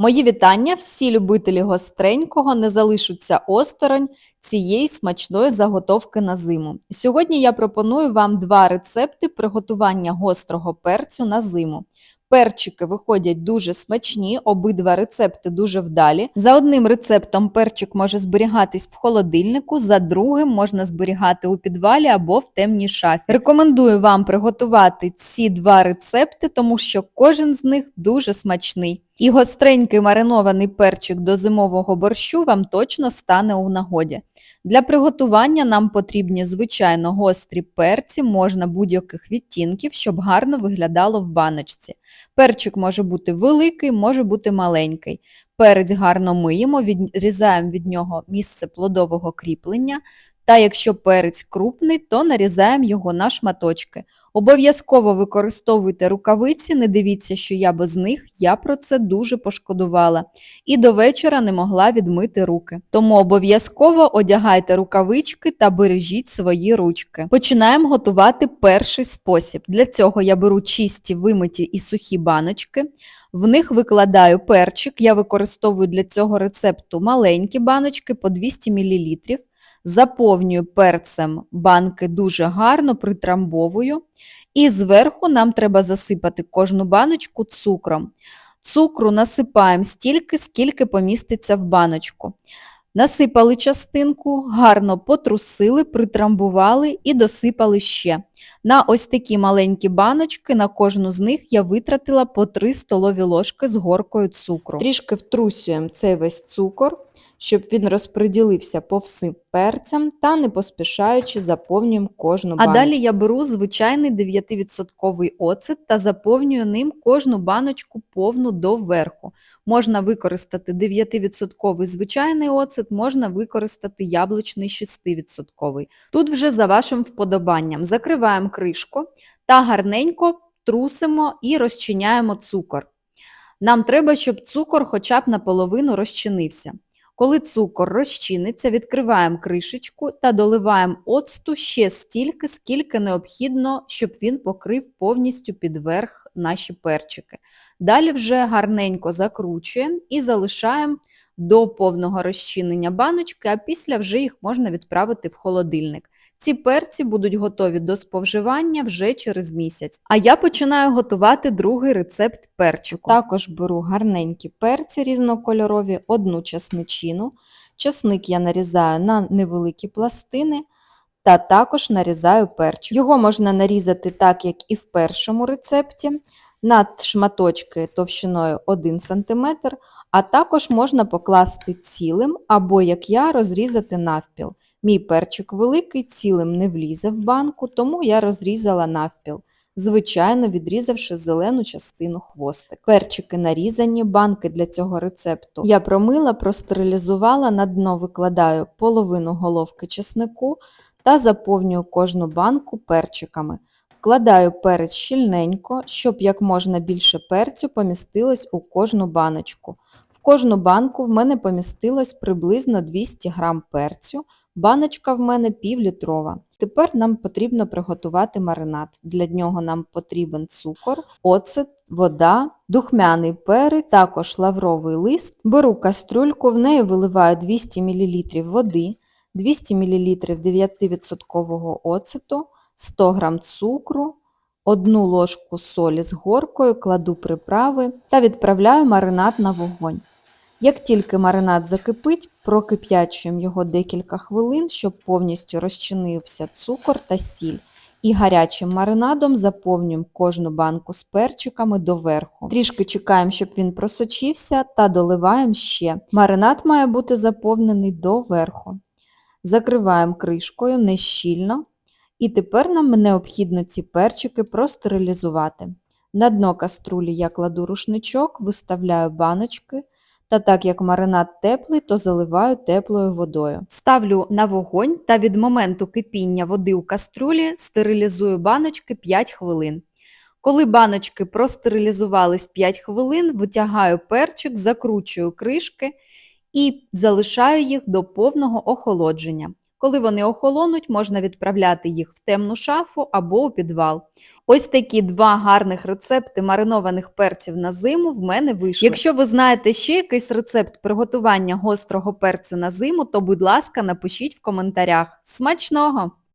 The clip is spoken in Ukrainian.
Мої вітання! Всі любителі гостренького не залишаться осторонь цієї смачної заготовки на зиму. Сьогодні я пропоную вам два рецепти приготування гострого перцю на зиму. Перчики виходять дуже смачні, обидва рецепти дуже вдалі. За одним рецептом перчик може зберігатись в холодильнику, за другим можна зберігати у підвалі або в темній шафі. Рекомендую вам приготувати ці два рецепти, тому що кожен з них дуже смачний. І гостренький маринований перчик до зимового борщу вам точно стане у нагоді. Для приготування нам потрібні звичайно гострі перці, можна будь-яких відтінків, щоб гарно виглядало в баночці. Перчик може бути великий, може бути маленький. Перець гарно миємо, відрізаємо від нього місце плодового кріплення, та якщо перець крупний, то нарізаємо його на шматочки. Обов'язково використовуйте рукавиці, не дивіться, що я без них, я про це дуже пошкодувала. І до вечора не могла відмити руки. Тому обов'язково одягайте рукавички та бережіть свої ручки. Починаємо готувати перший спосіб. Для цього я беру чисті, вимиті і сухі баночки. В них викладаю перчик. Я використовую для цього рецепту маленькі баночки по 200 мл. Заповнюю перцем банки дуже гарно, притрамбовую. І зверху нам треба засипати кожну баночку цукром. Цукру насипаємо стільки, скільки поміститься в баночку. Насипали частинку, гарно потрусили, притрамбували і досипали ще. На ось такі маленькі баночки, на кожну з них я витратила по 3 столові ложки з горкою цукру. Трішки втрусюємо цей весь цукор щоб він розподілився по всім перцям та не поспішаючи заповнюємо кожну баночку. А далі я беру звичайний 9% оцет та заповнюю ним кожну баночку повну до верху. Можна використати 9% звичайний оцет, можна використати яблучний 6%. Тут вже за вашим вподобанням. Закриваємо кришку та гарненько трусимо і розчиняємо цукор. Нам треба, щоб цукор хоча б наполовину розчинився. Коли цукор розчиниться, відкриваємо кришечку та доливаємо оцту ще стільки, скільки необхідно, щоб він покрив повністю підверх наші перчики. Далі вже гарненько закручуємо і залишаємо до повного розчинення баночки, а після вже їх можна відправити в холодильник. Ці перці будуть готові до сповживання вже через місяць. А я починаю готувати другий рецепт перчику. Також беру гарненькі перці різнокольорові, одну часничину. Часник я нарізаю на невеликі пластини. Та також нарізаю перчик. Його можна нарізати так, як і в першому рецепті, на шматочки товщиною 1 см, а також можна покласти цілим, або, як я, розрізати навпіл. Мій перчик великий, цілим не влізе в банку, тому я розрізала навпіл, звичайно відрізавши зелену частину хвостик. Перчики нарізані, банки для цього рецепту я промила, простерилізувала, на дно викладаю половину головки чеснику та заповнюю кожну банку перчиками. Вкладаю перець щільненько, щоб як можна більше перцю помістилось у кожну баночку. В кожну банку в мене помістилось приблизно 200 г перцю. Баночка в мене півлітрова. Тепер нам потрібно приготувати маринад. Для нього нам потрібен цукор, оцет, вода, духмяний перець, також лавровий лист. Беру кастрюльку, в неї виливаю 200 мл води, 200 мл 9% оцету, 100 г цукру, одну ложку солі з горкою, кладу приправи та відправляю маринад на вогонь. Як тільки маринад закипить, прокип'ячуємо його декілька хвилин, щоб повністю розчинився цукор та сіль. І гарячим маринадом заповнюємо кожну банку з перчиками доверху. Трішки чекаємо, щоб він просочився, та доливаємо ще. Маринад має бути заповнений доверху. Закриваємо кришкою нещільно. І тепер нам необхідно ці перчики простерилізувати. На дно каструлі я кладу рушничок, виставляю баночки. Та так як маринад теплий, то заливаю теплою водою. Ставлю на вогонь та від моменту кипіння води у кастрюлі стерилізую баночки 5 хвилин. Коли баночки простерилізувались 5 хвилин, витягаю перчик, закручую кришки і залишаю їх до повного охолодження. Коли вони охолонуть, можна відправляти їх в темну шафу або у підвал. Ось такі два гарних рецепти маринованих перців на зиму в мене вийшли. Якщо ви знаєте ще якийсь рецепт приготування гострого перцю на зиму, то будь ласка, напишіть в коментарях. Смачного!